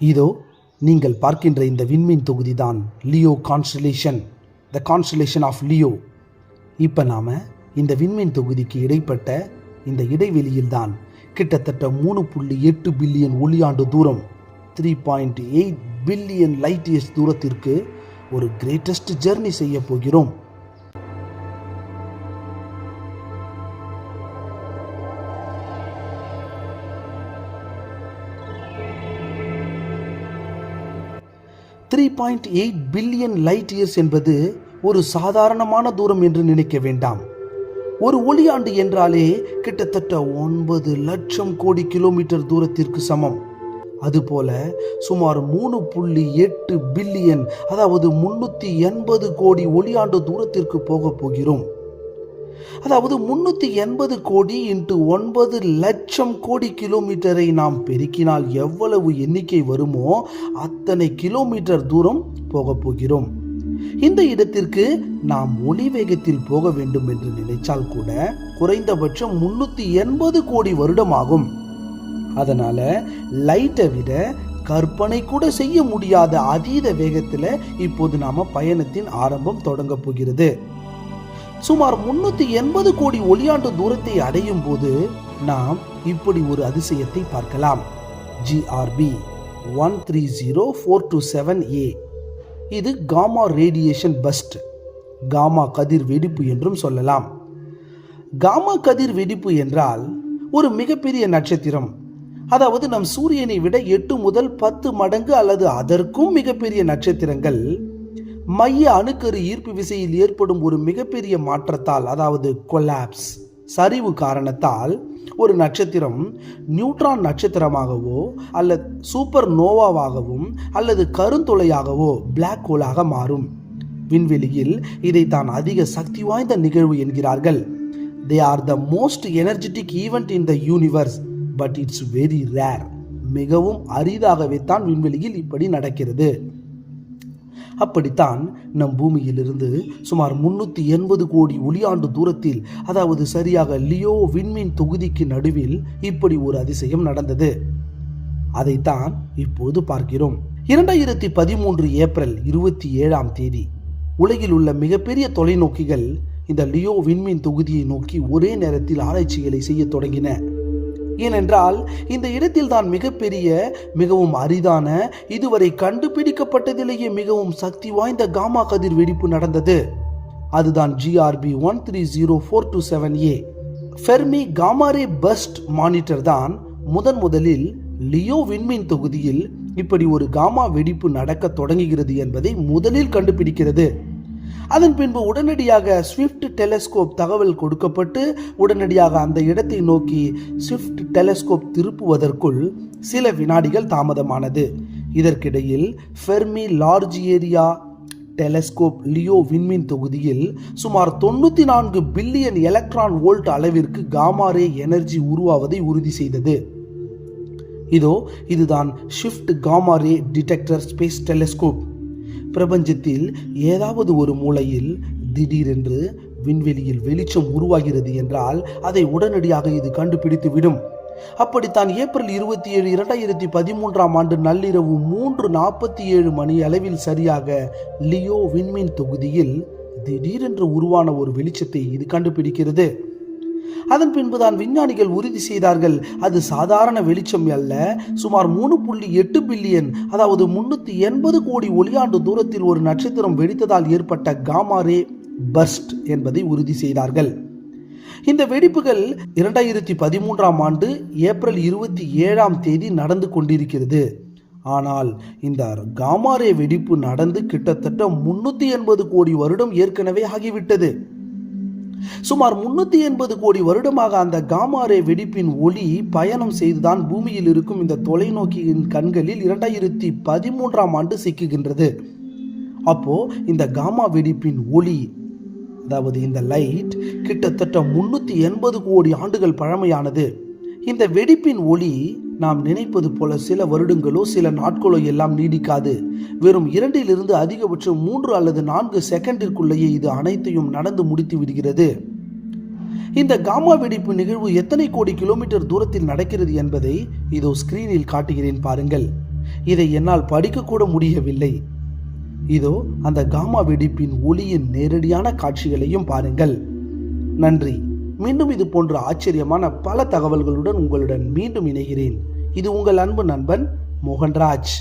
இதோ நீங்கள் பார்க்கின்ற இந்த விண்மீன் தொகுதி தான் Leo constellation the constellation of Leo. இப்போ நாம் இந்த விண்மீன் தொகுதிக்கு இடைப்பட்ட இந்த இடைவெளியில் தான் கிட்டத்தட்ட மூணு புள்ளி எட்டு பில்லியன் ஒளியாண்டு தூரம் three point eight billion light years தூரத்திற்கு ஒரு கிரேட்டஸ்ட் ஜெர்னி செய்ய போகிறோம். Three point eight billion light years என்பது ஒரு சாதாரணமான தூரம் என்று நினைக்க வேண்டாம். ஒரு ஒளியாண்டு என்றாலே கிட்டத்தட்ட ஒன்பது லட்சம் கோடி கிலோமீட்டர் தூரத்திற்கு சமம். அதுபோல சுமார் மூணு புள்ளி எட்டு பில்லியன் அதாவது முன்னூற்றி எண்பது கோடி ஒளியாண்டு தூரத்திற்கு போகப் போகிறோம். அதாவது முன்னூற்றி எண்பது கோடி இன்ட்டு ஒன்பது லட்சம் கோடி கிலோமீட்டரை நாம் பெருக்கினால் எவ்வளவு எண்ணிக்கை வருமோ அத்தனை கிலோமீட்டர் தூரம் போகப் போகிறோம். இந்த இடத்திற்கு நாம் ஒளி வேகத்தில் போக வேண்டும் என்று நினைச்சால் கூட குறைந்தபட்சம் முன்னூற்றி எண்பது கோடி வருடம் ஆகும் அதனால லைட்டை விட கற்பனை கூட செய்ய முடியாத அதீத வேகத்தில் இப்போது நாம பயணத்தின் ஆரம்பம் தொடங்க போகிறது. சுமார் முன்னூத்தி எண்பது கோடி ஒளியாண்டு தூரத்தை அடையும் போது நாம் இப்படி ஒரு அதிசயத்தை பார்க்கலாம். GRB one three zero four two seven A இது காமா ரேடியேஷன் பஸ்ட். காமா கதிர் வெடிப்பு என்றும் சொல்லலாம். காமா கதிர் வெடிப்பு என்றால் ஒரு மிகப்பெரிய நட்சத்திரம். அதாவது நம் சூரியனை விட எட்டு முதல் பத்து மடங்கு அல்லது அதற்கும் மிகப்பெரிய நட்சத்திரங்கள். மைய அணுக்கரு ஈர்ப்பு விசையில் ஏற்படும் ஒரு மிகப்பெரிய மாற்றத்தால் அதாவது கொலாப்ஸ் சரிவு காரணத்தால் ஒரு நட்சத்திரம் நியூட்ரான் நட்சத்திரமாகவோ அல்லது சூப்பர் நோவாவாகவும் அல்லது கருந்துளையாகவோ பிளாக் ஹோலாக மாறும். விண்வெளியில் இதை தான் அதிக சக்தி வாய்ந்த நிகழ்வு என்கிறார்கள். They are the most energetic event in the universe but it's very rare மிகவும் அரிதாகவே தான் விண்வெளியில் இப்படி நடக்கிறது. அப்படித்தான் நம் பூமியிலிருந்து சுமார் முன்னூற்றி எண்பது கோடி ஒளியாண்டு தூரத்தில் அதாவது சரியாக லியோ விண்மீன் தொகுதிக்கு நடுவில் இப்படி ஒரு அதிசயம் நடந்தது. அதைத்தான் இப்போது பார்க்கிறோம். இரண்டாயிரத்தி பதிமூன்று ஏப்ரல் இருபத்தி ஏழாம் தேதி உலகில் உள்ள மிகப்பெரிய தொலைநோக்கிகள் இந்த லியோ விண்மீன் தொகுதியை நோக்கி ஒரே நேரத்தில் ஆராய்ச்சிகளை செய்ய தொடங்கின. ஏனென்றால் இந்த இடத்தில் தான் மிகப்பெரிய மிகவும் அரிதான இதுவரை கண்டுபிடிக்கப்பட்டதிலேயே மிகவும் சக்தி வாய்ந்த காமா கதிர் வெடிப்பு நடந்தது. அதுதான் GRB one three zero four two seven A Fermi gamma ray burst monitor தான் முதன் முதலில் லியோ விண்மீன் தொகுதியில் இப்படி ஒரு காமா வெடிப்பு நடக்க தொடங்குகிறது என்பதை முதலில் கண்டுபிடிக்கிறது. அதன் பின்பு உடனடியாக ஸ்விஃப்ட் டெலஸ்கோப் தகவல் கொடுக்கப்பட்டு உடனடியாக அந்த இடத்தை நோக்கி ஸ்விஃப்ட் டெலஸ்கோப் திருப்புவதற்குள் சில வினாடிகள் தாமதமானது. இதற்கிடையில் Fermi large area telescope Leo விண்மீன் தொகுதியில் சுமார் தொண்ணூற்றி நான்கு பில்லியன் எலக்ட்ரான் வோல்ட் அளவிற்கு காமாரே எனர்ஜி உருவாவதை உறுதி செய்தது. இதோ இதுதான் Swift gamma ray detector space telescope பிரபஞ்சத்தில் ஏதாவது ஒரு மூலையில் திடீரென்று விண்வெளியில் வெளிச்சம் உருவாகிறது என்றால் அதை உடனடியாக இது கண்டுபிடித்து விடும் அப்படித்தான் ஏப்ரல் இருபத்தி ஏழு இரண்டாயிரத்தி பதிமூன்றாம் ஆண்டு நள்ளிரவு மூன்று நாற்பத்தி ஏழு மணி அளவில் சரியாக லியோ விண்மீன் தொகுதியில் திடீரென்று உருவான ஒரு வெளிச்சத்தை இது கண்டுபிடிக்கிறது. அதன் பின்புதான் விஞ்ஞானிகள் உறுதி செய்தார்கள். அது சாதாரண வெளிச்சம் அல்ல. சுமார் மூணு புள்ளி எட்டு பில்லியன் அதாவது முன்னூத்தி எண்பது கோடி ஒளியாண்டு தூரத்தில் ஒரு நட்சத்திரம் வெடித்ததால் ஏற்பட்ட காமாரே பர்ஸ்ட் என்பதை உறுதி செய்தார்கள். இந்த வெடிப்புகள் இரண்டாயிரத்தி பதிமூன்றாம் ஆண்டு ஏப்ரல் இருபத்தி ஏழாம் தேதி நடந்து கொண்டிருக்கிறது. ஆனால் இந்த காமாரே வெடிப்பு நடந்து கிட்டத்தட்ட முன்னூத்தி எண்பது கோடி வருடம் ஏற்கனவே ஆகிவிட்டது. சுமார் முன்னூற்றி எண்பது கோடி வருடமாக அந்த காமாரே வெடிப்பின் ஒளி பயணம் செய்துதான் பூமியில் இருக்கும் இந்த தொலைநோக்கியின் கண்களில் இரண்டாயிரத்தி பதிமூன்றாம் ஆண்டு சிக்குகின்றது. அப்போ இந்த காமா வெடிப்பின் ஒளி அதாவது இந்த லைட் கிட்டத்தட்ட முன்னூற்றி எண்பது கோடி ஆண்டுகள் பழமையானது. இந்த வெடிப்பின் ஒளி நாம் நினைப்பது போல சில வருடங்களோ சில நாட்களோ எல்லாம் நீடிக்காது. வெறும் இரண்டிலிருந்து அதிகபட்சம் மூன்று அல்லது நான்கு செகண்டிற்குள்ளேயே இது அனைத்தையும் நடந்து முடித்து விடுகிறது. இந்த காமா வெடிப்பு நிகழ்வு எத்தனை கோடி கிலோமீட்டர் தூரத்தில் நடக்கிறது என்பதை இதோ ஸ்கிரீனில் காட்டுகிறேன் பாருங்கள். இதை என்னால் படிக்கக்கூட முடியவில்லை. இதோ அந்த காமா வெடிப்பின் ஒளியின் நேரடியான காட்சிகளையும் பாருங்கள். நன்றி. மீண்டும் இது போன்ற ஆச்சரியமான பல தகவல்களுடன் உங்களுடன் மீண்டும் இணைகிறேன். இது உங்கள் அன்பு நண்பன் மோகன்ராஜ்.